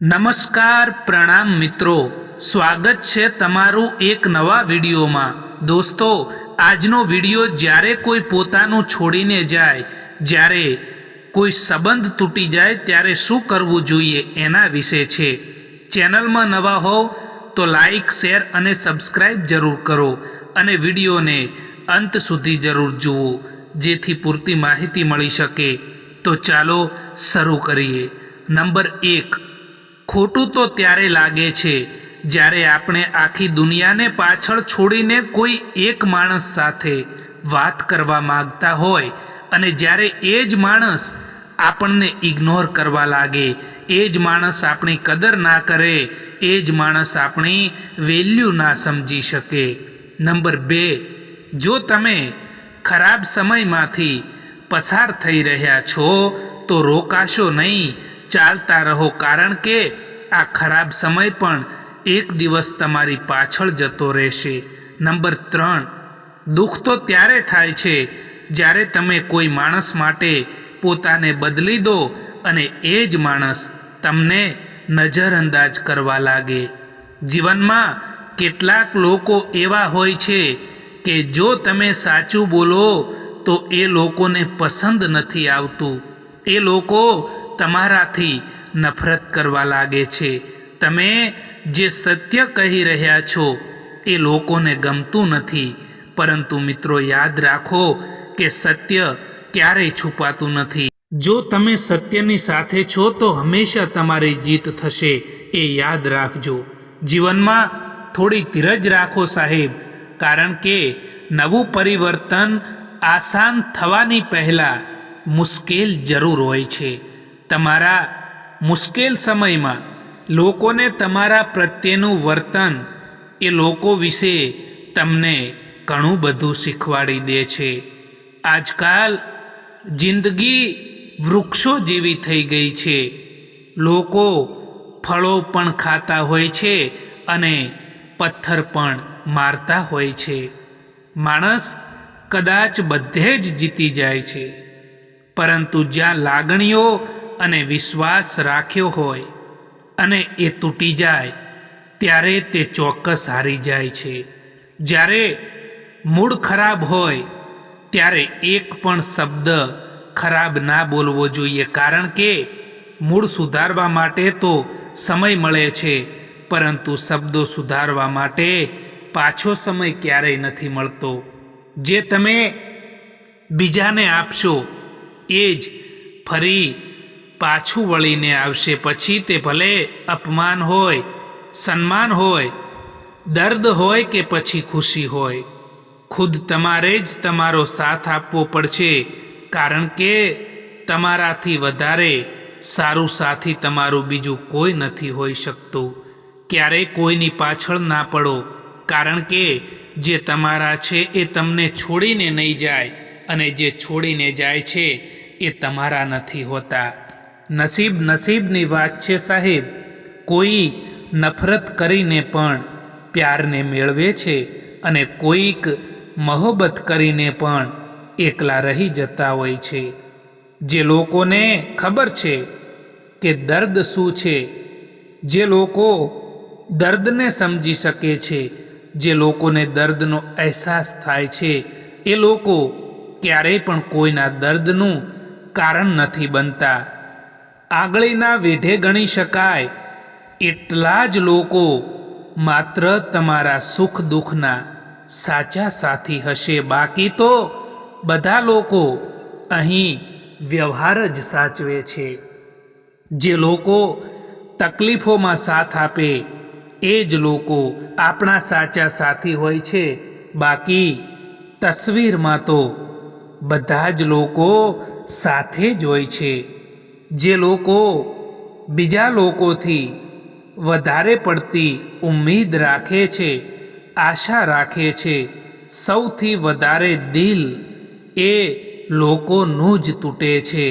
નમસ્કાર પ્રણામ મિત્રો. સ્વાગત છે તમારું એક નવા વિડીયોમાં. દોસ્તો, આજનો વીડિયો જ્યારે કોઈ પોતાનું છોડીને જાય, જ્યારે કોઈ સંબંધ તૂટી જાય, ત્યારે શું કરવું જોઈએ એના વિશે છે. ચેનલમાં નવા હોવ તો લાઈક, શેર અને સબસ્ક્રાઈબ જરૂર કરો અને વિડીયોને અંત સુધી જરૂર જુઓ, જેથી પૂરતી માહિતી મળી શકે. તો ચાલો શરૂ કરીએ. નંબર એક ખોટું તો ત્યારે લાગે છે, જ્યારે આપણે આખી દુનિયાને પાછળ છોડીને કોઈ એક માણસ સાથે વાત કરવા માંગતા હોય અને જ્યારે એ જ માણસ આપણને ઇગ્નોર કરવા લાગે, એ જ માણસ આપણી કદર ના કરે, એ જ માણસ આપણી વેલ્યુ ના સમજી શકે. નંબર બે, જો તમે ખરાબ સમયમાંથી પસાર થઈ રહ્યા છો, તો રોકાશો નહીં. ચાલતા રહો, કારણ કે આ ખરાબ સમય પણ એક દિવસ તમારી પાછળ જતો રહેશે. નંબર ત્રણ, દુઃખ તો ત્યારે થાય છે જ્યારે તમે કોઈ માણસ માટે પોતાને બદલી દો અને એ જ માણસ તમને નજરઅંદાજ કરવા લાગે. જીવનમાં કેટલાક લોકો એવા હોય છે કે જો તમે સાચું બોલો તો એ લોકોને પસંદ નથી આવતું. એ લોકો તમારાથી નફરત કરવા લાગે છે. તમે જે સત્ય કહી રહ્યા છો, એ લોકોને ગમતું નથી. પરંતુ મિત્રો, યાદ રાખો કે સત્ય ક્યારેય છુપાતું નથી. જો તમે સત્યની સાથે છો, તો હંમેશા તમારી જીત થશે, એ યાદ રાખજો. જીવનમાં થોડી ધીરજ રાખો સાહેબ, કારણ કે નવું પરિવર્તન આસાન થવાની પહેલાં મુશ્કેલ જરૂર હોય છે. તમારા મુશ્કેલ સમયમાં લોકોને તમારા પ્રત્યેનું વર્તન એ લોકો વિશે તમને ઘણું બધું શીખવાડી દે છે. આજકાલ જિંદગી વૃક્ષો જેવી થઈ ગઈ છે. લોકો ફળો પણ ખાતા હોય છે અને પથ્થર પણ મારતા હોય છે. માણસ કદાચ બધે જ જીતી જાય છે. પરંતુ જ્યાં લાગણીઓ અને વિશ્વાસ રાખ્યો હોય અને એ તૂટી જાય, ત્યારે તે ચોક્કસ હારી જાય છે. જ્યારે મૂડ ખરાબ હોય, ત્યારે એક પણ શબ્દ ખરાબ ના બોલવો જોઈએ, કારણ કે મૂળ સુધારવા માટે તો સમય મળે છે, પરંતુ શબ્દો સુધારવા માટે પાછો સમય ક્યારેય નથી મળતો. જે તમે બીજાને આપશો, એ જ ફરી પાછું વળીને આવશે. પછી તે ભલે અપમાન હોય, સન્માન હોય, દર્દ હોય કે પછી ખુશી હોય. ખુદ તમારે જ તમારો સાથ આપવો પડશે, કારણ કે તમારાથી વધારે સારું સાથી તમારું બીજું કોઈ નથી હોઈ શકતું. ક્યારેય કોઈની પાછળ ના પડો, કારણ કે જે તમારા છે એ તમને છોડીને નહીં જાય, અને જે છોડીને જાય છે એ તમારા નથી હોતા. નસીબ નસીબની વાત છે સાહેબ. કોઈ નફરત કરીને પણ પ્યારને મેળવે છે અને કોઈક મહોબત કરીને પણ એકલા રહી જતા હોય છે. જે લોકોને ખબર છે કે દર્દ શું છે, જે લોકો દર્દને સમજી શકે છે, જે લોકોને દર્દનો અહેસાસ થાય છે, એ લોકો ક્યારેય પણ કોઈના દર્દનું કારણ નથી બનતા. આગળીના વેઢે ગણી શકાય. એટલા જ લોકો માત્ર તમારા સુખ દુઃખના સાચા સાથી હશે. બાકી તો બધા લોકો અહીં વ્યવહાર જ સાચવે છે. જે લોકો તકલીફોમાં સાથ આપે, એ જ લોકો આપણા સાચા સાથી હોય છે. બાકી તસવીરમાં તો બધા જ લોકો સાથે જ હોય છે. જે લોકો બીજા લોકોથી વધારે પડતી ઉમ્મીદ રાખે છે, આશા રાખે છે, સૌથી વધારે દિલ એ લોકોનું જ તૂટે છે.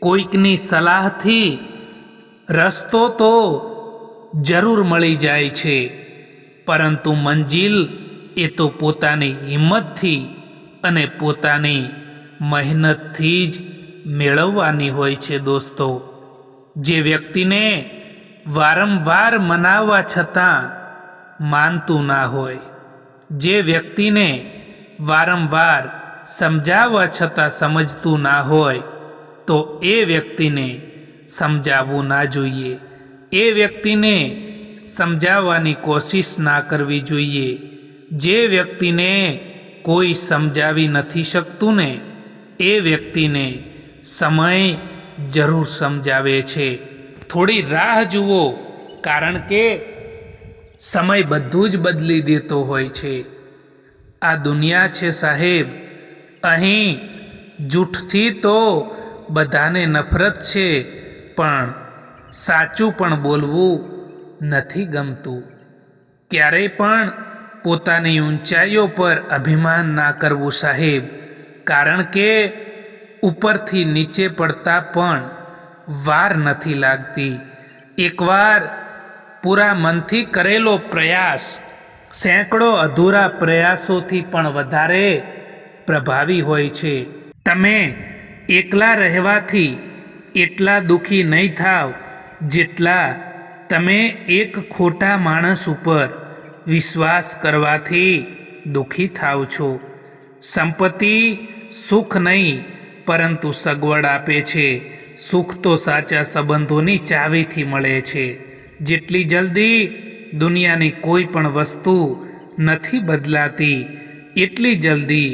કોઈકની સલાહથી રસ્તો તો જરૂર મળી જાય છે, પરંતુ મંજિલ એ તો પોતાની હિંમતથી અને પોતાની મહેનતથી જ મેળવવાની હોય છે દોસ્તો. જે વ્યક્તિને વારંવાર મનાવવા છતાં માનતું ના હોય, જે વ્યક્તિને વારંવાર સમજાવવા છતાં સમજતું ના હોય, તો એ વ્યક્તિને સમજાવવું ના જોઈએ. એ વ્યક્તિને સમજાવવાની કોશિશ ના કરવી જોઈએ. જે વ્યક્તિને કોઈ સમજાવી નથી શકતું ને, એ વ્યક્તિને સમય જરૂર સમજાવે છે. થોડી રાહ જુઓ, કારણ કે સમય બધું જ બદલી દેતો હોય છે. આ દુનિયા છે સાહેબ. અહીં જૂઠથી તો બધાને નફરત છે, પણ સાચું પણ બોલવું નથી ગમતું. ક્યારેય પણ પોતાની ઊંચાઈઓ પર અભિમાન ના કરવું સાહેબ, કારણ કે ઉપરથી નીચે પડતા પણ વાર નથી લાગતી. એકવાર પૂરા મનથી કરેલો પ્રયાસ, સેંકડો અધૂરા પ્રયાસોથી પણ વધારે પ્રભાવી હોય છે. તમે એકલા રહેવાથી એટલા દુઃખી નહીં થાવ જેટલા તમે એક ખોટા માણસ ઉપર વિશ્વાસ કરવાથી દુઃખી થાવ છો. સંપત્તિ સુખ નહીં પરંતુ સગવડ આપે છે. સુખ તો સાચા સંબંધોની ચાવીથી મળે છે. જેટલી જલ્દી દુનિયાની કોઈ પણ વસ્તુ નથી બદલાતી, એટલી જલ્દી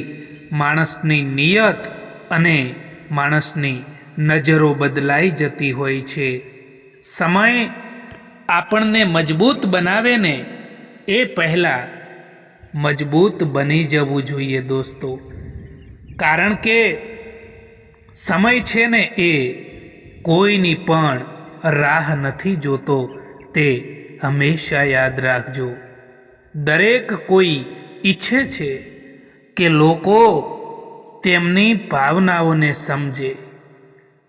માણસની નિયત અને માણસની નજરો બદલાઈ જતી હોય છે. સમય આપણને મજબૂત બનાવે ને એ પહેલાં મજબૂત બની જવું જોઈએ દોસ્તો. કારણ કે સમય છે ને એ કોઈની પણ રાહ નથી જોતો, તે હંમેશા યાદ રાખજો. દરેક કોઈ ઈચ્છે છે કે લોકો તેમની ભાવનાઓને સમજે,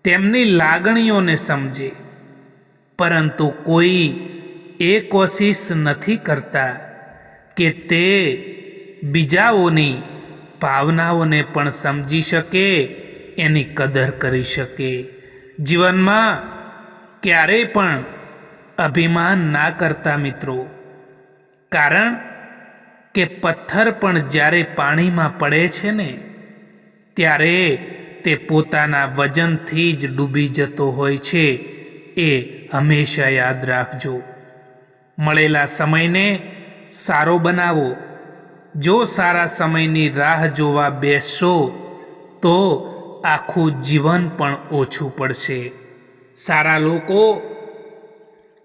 તેમની લાગણીઓને સમજે, પરંતુ કોઈ એ કોશિશ નથી કરતા કે તે બીજાઓની ભાવનાઓને પણ સમજી શકે એની કદર કરી શકે. જીવનમાં ક્યારેય પણ અભિમાન ના કરતા મિત્રો. કારણ કે પથ્થર પણ જ્યારે પાણીમાં પડે છે ને, ત્યારે તે પોતાના વજનથી જ ડૂબી જતો હોય છે એ હંમેશા યાદ રાખજો. મળેલા સમયને સારો બનાવો. જો સારા સમયની રાહ જોવા બેસશો, તો આખું જીવન પણ ઓછું પડશે. સારા લોકો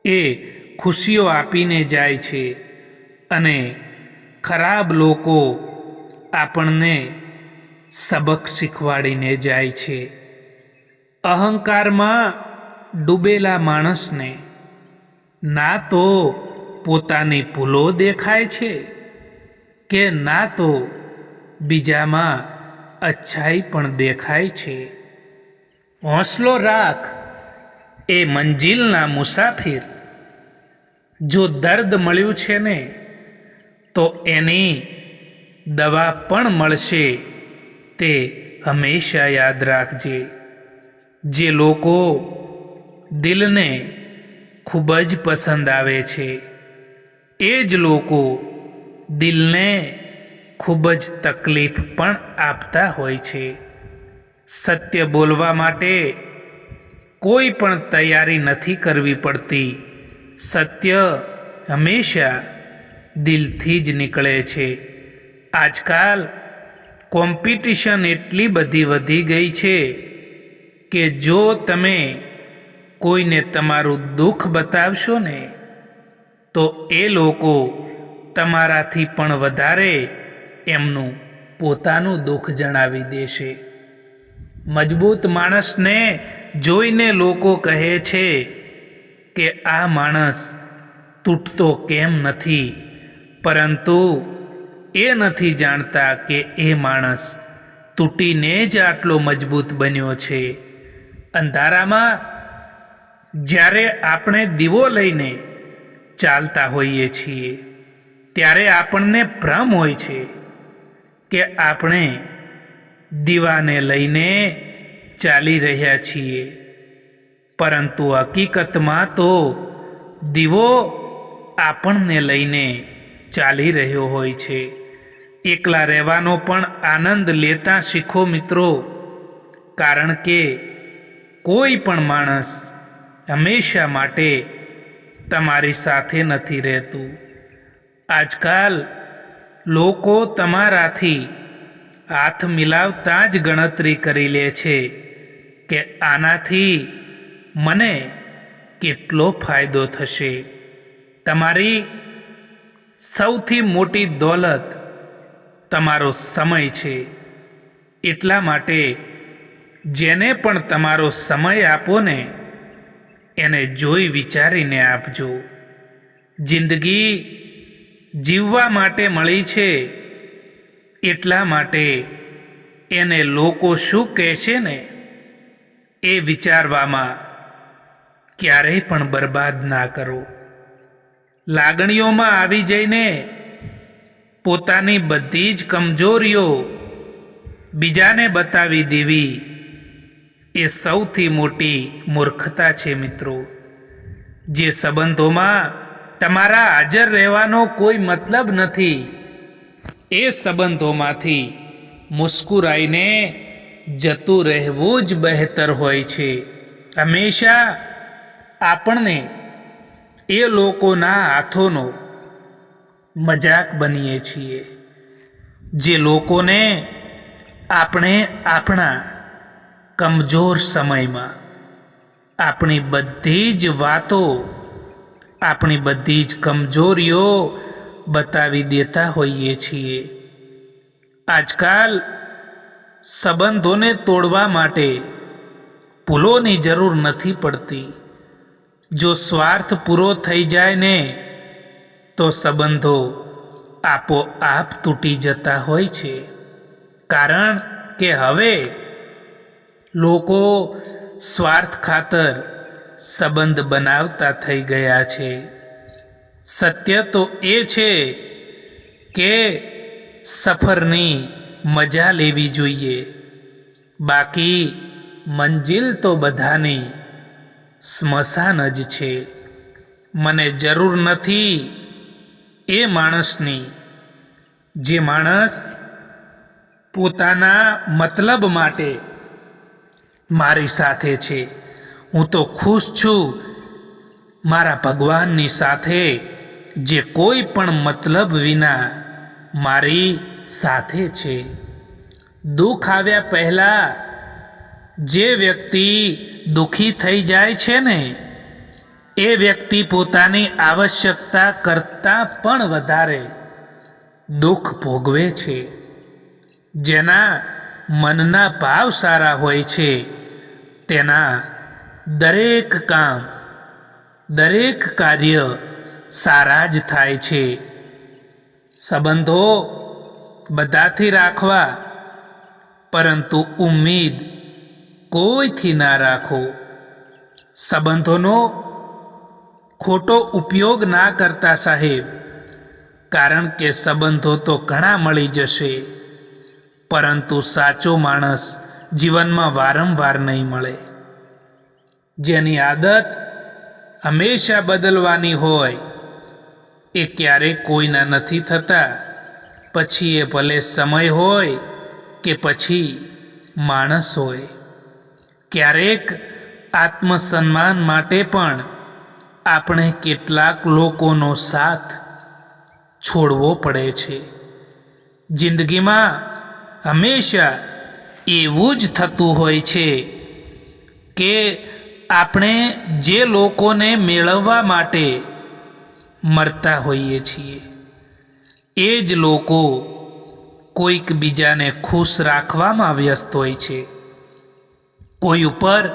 એ ખુશીઓ આપીને જાય છે અને ખરાબ લોકો આપણને સબક શીખવાડીને જાય છે. અહંકારમાં ડૂબેલા માણસને ના તો પોતાની ભૂલો દેખાય છે કે ના તો બીજામાં અચ્છાઈ પણ દેખાય છે. હોંસલો રાખ એ મંજિલના મુસાફિર. જો દર્દ મળ્યું છે ને, તો એની દવા પણ મળશે. તે હંમેશા યાદ રાખજે. જે લોકો દિલને ખૂબ જ પસંદ આવે છે, એ જ લોકો દિલને ખૂબ જ તકલીફ પણ આપતા હોય છે. સત્ય બોલવા માટે કોઈ પણ તૈયારી નથી કરવી પડતી. સત્ય હંમેશા દિલથી જ નીકળે છે. આજકાલ કોમ્પિટિશન એટલી બધી વધી ગઈ છે કે જો તમે કોઈને તમારું દુઃખ બતાવશો ને, તો એ લોકો તમારાથી પણ વધારે એમનું પોતાનું દુઃખ જણાવી દેશે. મજબૂત માણસને જોઈને લોકો કહે છે કે આ માણસ તૂટતો કેમ નથી? પરંતુ એ નથી જાણતા કે એ માણસ તૂટીને જ આટલો મજબૂત બન્યો છે. અંધારામાં જ્યારે આપણે દીવો લઈને ચાલતા હોઈએ છીએ, ત્યારે આપણને ભ્રમ હોય છે. કે આપણે દીવાને લઈને ચાલી રહ્યા છીએ. પરંતુ હકીકતમાં તો દીવો આપણને લઈને ચાલી રહ્યો હોય છે. એકલા રહેવાનો પણ આનંદ લેતા શીખો મિત્રો. કારણ કે કોઈ પણ માણસ હંમેશા માટે તમારી સાથે નથી રહેતું. આજકાલ લોકો તમારાથી હાથ મિલાવતા જ ગણતરી કરી લે છે કે આનાથી મને કેટલો ફાયદો થશે. તમારી સૌથી મોટી દોલત તમારો સમય છે. એટલા માટે જેને પણ તમારો સમય આપો ને, એને જોઈ વિચારીને આપજો. જિંદગી જીવવા માટે મળી છે. એટલા માટે એને લોકો શું કહેશે ને? એ વિચારવામાં ક્યારેય પણ બરબાદ ના કરો. લાગણીઓમાં આવી જઈને પોતાની બધી જ કમજોરીઓ બીજાને બતાવી દેવી એ સૌથી મોટી મૂર્ખતા છે મિત્રો. જે સંબંધોમાં તમારા હાજર રહેવાનો કોઈ મતલબ નથી. એ સંબંધોમાંથી મુસ્કુરાઈને જતું રહેવું જ બહેતર હોય છે. હંમેશા આપણને એ લોકોના હાથોનો મજાક બનીએ છીએ જે લોકોને આપણે આપણા કમજોર સમયમાં આપણી બધી જ વાતો આપણી બધી જ કમજોરીઓ બતાવી દેતા હોઈએ છીએ. આજકાલ સંબંધોને તોડવા માટે ભૂલોની જરૂર નથી પડતી. જો સ્વાર્થ પૂરો થઈ જાય ને, તો સંબંધો આપોઆપ તૂટી જતા હોય છે. કારણ કે હવે લોકો સ્વાર્થ ખાતર સંબંધ બનાવતા થઈ ગયા છે. સત્ય તો એ છે કે સફરની મજા લેવી જોઈએ. બાકી મંજિલ તો બધાની સ્મશાન જ છે. મને જરૂર નથી એ માણસની. જે માણસ પોતાના મતલબ માટે મારી સાથે છે. હું તો ખુશ છું. મારા ભગવાનની સાથે જે કોઈ પણ મતલબ વિના મારી સાથે છે. દુઃખ આવ્યા પહેલાં જે વ્યક્તિ દુઃખી થઈ જાય છે ને, એ વ્યક્તિ પોતાની આવશ્યકતા કરતાં પણ વધારે દુઃખ ભોગવે છે. જેના મનના ભાવ સારા હોય છે, તેના દરેક કામ, દરેક કાર્ય સારા જ થાય છે. સંબંધો બધાથી રાખવા, પરંતુ ઉમ્મીદ કોઈથી ના રાખો. સંબંધોનો ખોટો ઉપયોગ ના કરતા સાહેબ, કારણ કે સંબંધો તો ઘણા મળી જશે. પરંતુ સાચો માણસ જીવનમાં વારંવાર નહીં મળે. જેની આદત હંમેશા બદલવાની હોય, એ ક્યારેક કોઈના નથી થતા. પછી એ ભલે સમય હોય કે પછી માણસ હોય. ક્યારેક આત્મસન્માન માટે પણ આપણે કેટલાક લોકોનો સાથ છોડવો પડે છે. જિંદગીમાં હંમેશા એવું જ થતું હોય છે કે આપણે જે લોકોને મેળવવા માટે મરતા હોઈએ છીએ, એ જ લોકો કોઈક બીજાને ખુશ રાખવામાં વ્યસ્ત હોય છે. કોઈ ઉપર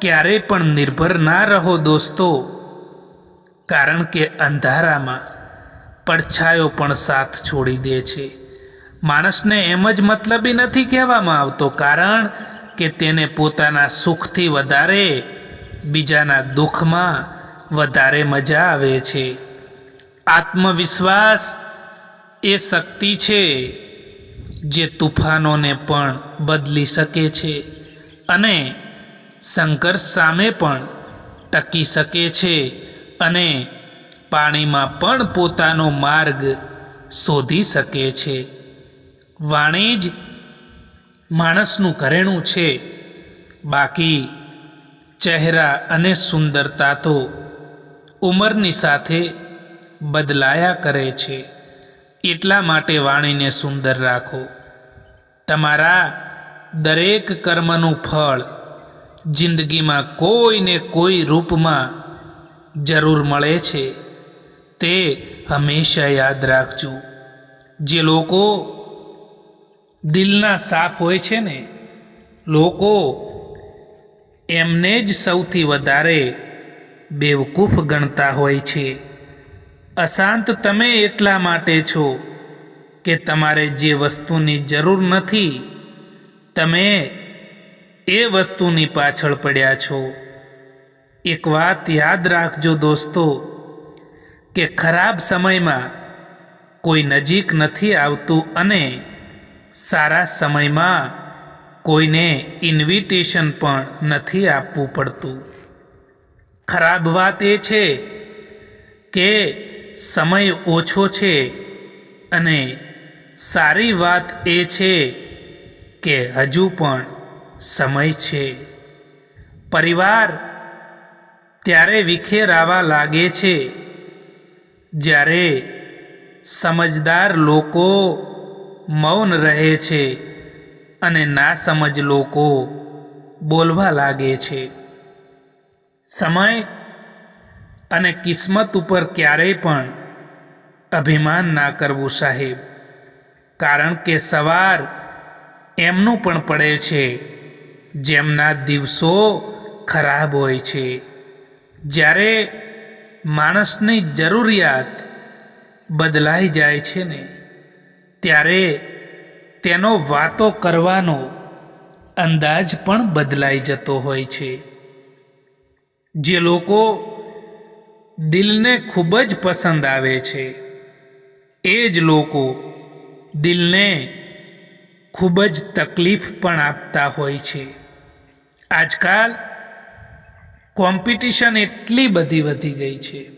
ક્યારેય પણ નિર્ભર ના રહો દોસ્તો, કારણ કે અંધારામાં પડછાયો પણ સાથ છોડી દે છે. માણસને એમ જ મતલબી નથી કહેવામાં આવતો કારણ કે તેને પોતાના સુખથી વધારે બીજાના દુઃખમાં વધારે મજા આવે છે. આત્મવિશ્વાસ એ શક્તિ છે જે તુફાનોને પણ બદલી શકે છે અને સંઘર્ષ સામે પણ ટકી શકે છે અને પાણીમાં પણ પોતાનો માર્ગ શોધી શકે છે. વાણી જ માણસનું ઘરેણું છે. બાકી ચહેરા અને સુંદરતા તો ઉંમરની સાથે બદલાયા કરે છે. એટલા માટે વાણીને સુંદર રાખો. તમારા દરેક કર્મનું ફળ જિંદગીમાં કોઈને કોઈ રૂપમાં જરૂર મળે છે, તે હંમેશા યાદ રાખજો. જે લોકો દિલના સાફ હોય છે ને, લોકો એમને જ સૌથી વધારે બેવકૂફ ગણતા હોય છે. અશાંત તમે એટલા માટે છો કે તમારે જે વસ્તુની જરૂર નથી, તમે એ વસ્તુની પાછળ પડ્યા છો. એક વાત યાદ રાખજો દોસ્તો, કે ખરાબ સમયમાં કોઈ નજીક નથી આવતું અને સારા સમયમાં કોઈને ઇન્વિટેશન પણ નથી આપવું પડતું. ખરાબ વાત એ છે કે સમય ઓછો છે અને સારી વાત એ છે કે હજુ પણ સમય છે. પરિવાર ત્યારે વિખેરાવા લાગે છે જ્યારે સમજદાર લોકો મૌન રહે છે અને ના સમજ લોકો બોલવા લાગે છે. સમય અને કિસ્મત ઉપર ક્યારેય પણ અભિમાન ના કરવું સાહેબ. કારણ કે સવાર એમનું પણ પડે છે, જેમના દિવસો ખરાબ હોય છે. જ્યારે માણસની જરૂરિયાત બદલાઈ જાય છે ને, ત્યારે તેનો વાતો કરવાનો અંદાજ પણ બદલાઈ જતો હોય છે. જે લોકો દિલને ખૂબ જ પસંદ આવે છે, એ જ લોકો દિલને ખૂબ જ તકલીફ પણ આપતા હોય છે. આજકાલ કોમ્પિટિશન એટલી બધી વધી ગઈ છે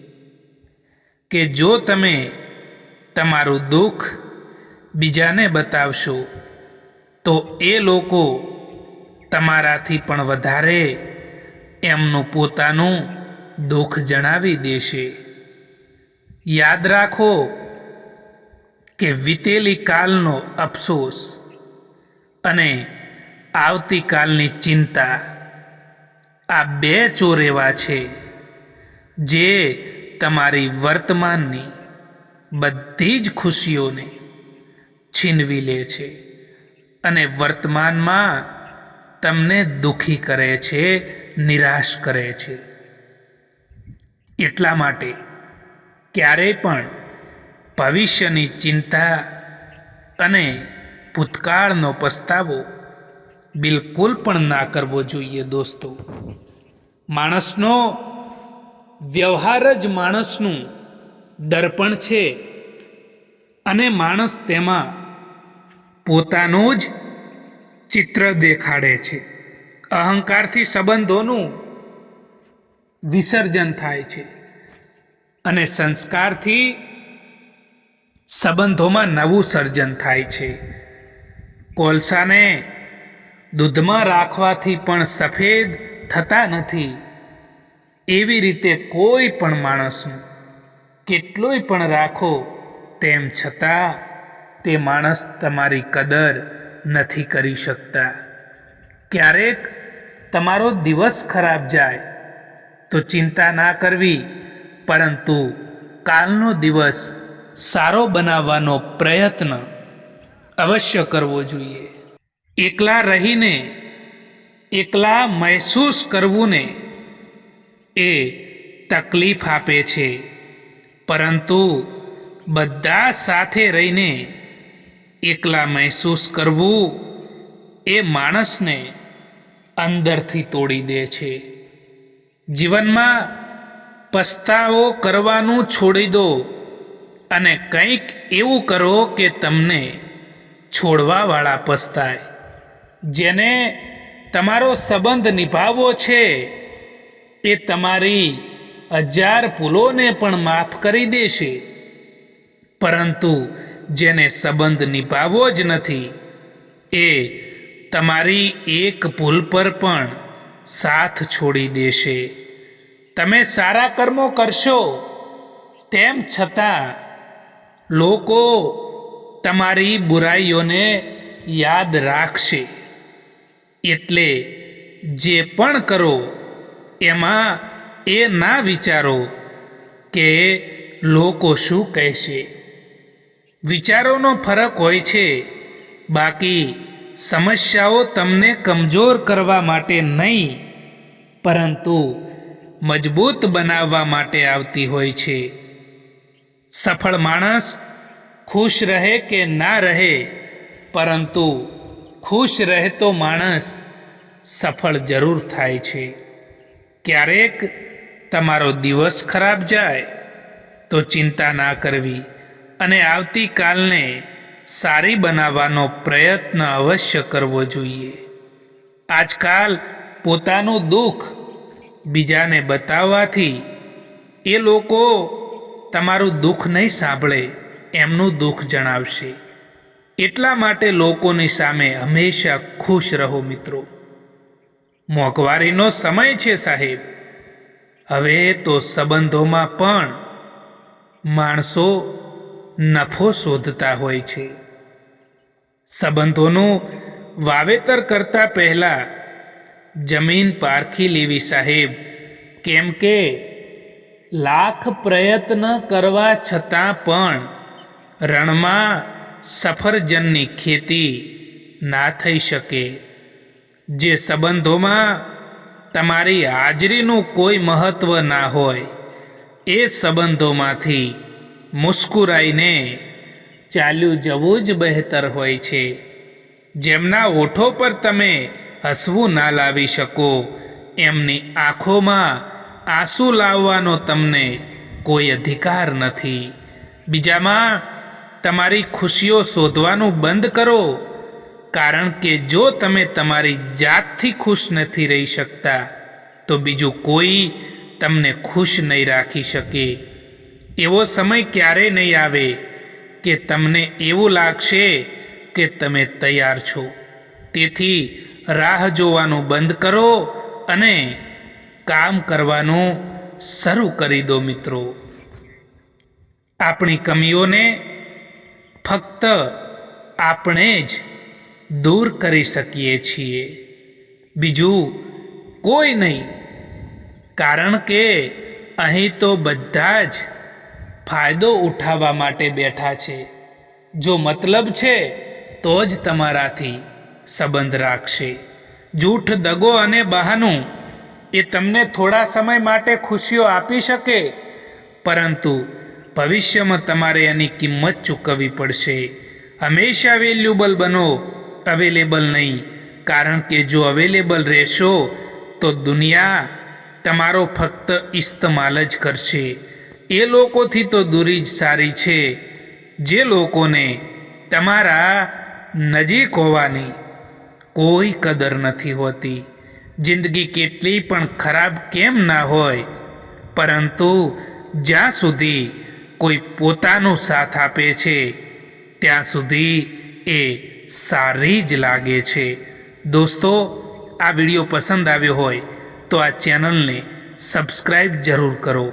કે જો તમે તમારું દુઃખ બીજાને બતાવશો, તો એ લોકો તમારાથી પણ વધારે એમનું પોતાનું દુઃખ જણાવી દેશે. યાદ રાખો કે વીતેલી કાલનો અફસોસ અને આવતીકાલની ચિંતા આ બે ચોર એવા છે, જે તમારી વર્તમાનની બધી જ ખુશીઓને છીનવી લે છે અને વર્તમાનમાં તમને દુખી કરે છે, નિરાશ કરે છે. એટલા માટે ક્યારેય પણ ભવિષ્યની ચિંતા અને ભૂતકાળનો પસ્તાવો બિલકુલ પણ ના કરવો જોઈએ દોસ્તો. માણસનો વ્યવહાર જ માણસનું દર્પણ છે અને માણસ તેમાં પોતાનું જ ચિત્ર દેખાડે છે. અહંકારથી સંબંધોનું વિસર્જન થાય છે અને સંસ્કારથી સંબંધોમાં નવું સર્જન થાય છે. કોલસાને દૂધમાં રાખવાથી પણ સફેદ થતા નથી. એવી રીતે કોઈ પણ માણસનું, કેટલોય પણ રાખો તેમ છતાં તે માણસ તમારી કદર નથી કરી શકતા. ક્યારેક તમારો દિવસ ખરાબ જાય, તો ચિંતા ના કરવી, પરંતુ કાલનો દિવસ સારો બનાવવાનો પ્રયત્ન અવશ્ય કરવો જોઈએ. એકલા રહીને, એકલા મહેસૂસ કરવું ને એ તકલીફ આપે છે. પરંતુ બધા સાથે રહીને એકલા મહેસૂસ કરવું એ માણસને અંદરથી તોડી દે છે. જીવનમાં પસ્તાવો કરવાનું છોડી દો અને કંઈક એવું કરો કે તમને છોડવાવાળા પસ્તાય. જેને તમારો સંબંધ નિભાવવો છે, એ તમારી હજાર ભૂલોને પણ માફ કરી દેશે. પરંતુ જેને સંબંધ નિભાવવો જ નથી, એ તમારી એક ભૂલ પર પણ સાથ છોડી દેશે. તમે સારા કર્મો કરશો, તેમ છતાં લોકો તમારી બુરાઈઓને યાદ રાખશે. એટલે જે પણ કરો, એમાં એ ના વિચારો કે લોકો શું કહેશે. વિચારોનો ફરક હોય છે. બાકી, સમસ્યાઓ તમને કમજોર કરવા માટે નહીં, પરંતુ મજબૂત બનાવવા માટે આવતી હોય છે. સફળ માણસ ખુશ રહે કે ના રહે, પરંતુ ખુશ રહેતો માણસ સફળ જરૂર થાય છે. ક્યારેક તમારો દિવસ ખરાબ જાય, તો ચિંતા ના કરવી. અને આવતીકાલને સારી બનાવવાનો પ્રયત્ન અવશ્ય કરવો જોઈએ. આજકાલ પોતાનું દુઃખ બીજાને બતાવવાથી એ લોકો તમારું દુઃખ નહીં સાંભળે, એમનું દુઃખ જણાવશે. એટલા માટે લોકોની સામે હંમેશા ખુશ રહો મિત્રો. મોંઘવારીનો સમય છે સાહેબ. હવે તો સંબંધોમાં પણ માણસો નફો શોધતા હોય છે. સંબંધોનું વાવેતર કરતા પહેલાં જમીન પારખી લેવી સાહેબ, કેમ કે લાખ પ્રયત્ન કરવા છતાં પણ રણમાં સફરજનની ખેતી ના થઈ શકે. જે સંબંધોમાં તમારી હાજરીનું કોઈ મહત્ત્વ ના હોય, એ સંબંધોમાંથી મુસ્કુરાઈને ચાલ્યું જવું જ બહેતર હોય છે. જેમના ઓઠો પર તમે હસવું ના લાવી શકો, એમની આંખોમાં આંસુ લાવવાનો તમને કોઈ અધિકાર નથી. બીજામાં, તમારી ખુશીઓ શોધવાનું બંધ કરો, કારણ કે જો તમે તમારી જાતથી ખુશ નથી રહી શકતા, તો બીજું કોઈ તમને ખુશ નહીં રાખી શકે. એવો સમય ક્યારેય નહીં આવે કે તમને એવું લાગશે કે તમે તૈયાર છો. તેથી રાહ જોવાનું બંધ કરો અને કામ કરવાનું શરૂ કરી દો મિત્રો. આપણી કમીઓને ફક્ત આપણે જ દૂર કરી શકીએ છીએ. બીજું કોઈ નહીં, કારણ કે અહીં તો બધા જ ફાયદો ઉઠાવવા માટે બેઠા છે. જો મતલબ છે, તો જ તમારાથી સંબંધ રાખશે. જૂઠ દગો અને બહાનું એ તમને થોડા સમય માટે ખુશીઓ આપી શકે, પરંતુ ભવિષ્યમાં તમારે એની કિંમત ચૂકવવી પડશે. હંમેશા વેલ્યુબલ બનો, અવેલેબલ નહીં. કારણ કે જો અવેલેબલ રહેશો, તો દુનિયા તમારો ફક્ત ઇસ્તમાલ જ કરશે. એ લોકોથી તો દૂરી જ સારી છે, જે લોકોને તમારા નજીક હોવાની કોઈ કદર નથી હોતી. જિંદગી કેટલી પણ ખરાબ કેમ ના હોય, પરંતુ જ્યાં સુધી કોઈ પોતાનો સાથ આપે છે, ત્યાં સુધી એ સારી જ લાગે છે. દોસ્તો, આ વીડિયો પસંદ આવ્યો હોય તો આ ચેનલને સબસ્ક્રાઈબ જરૂર કરો.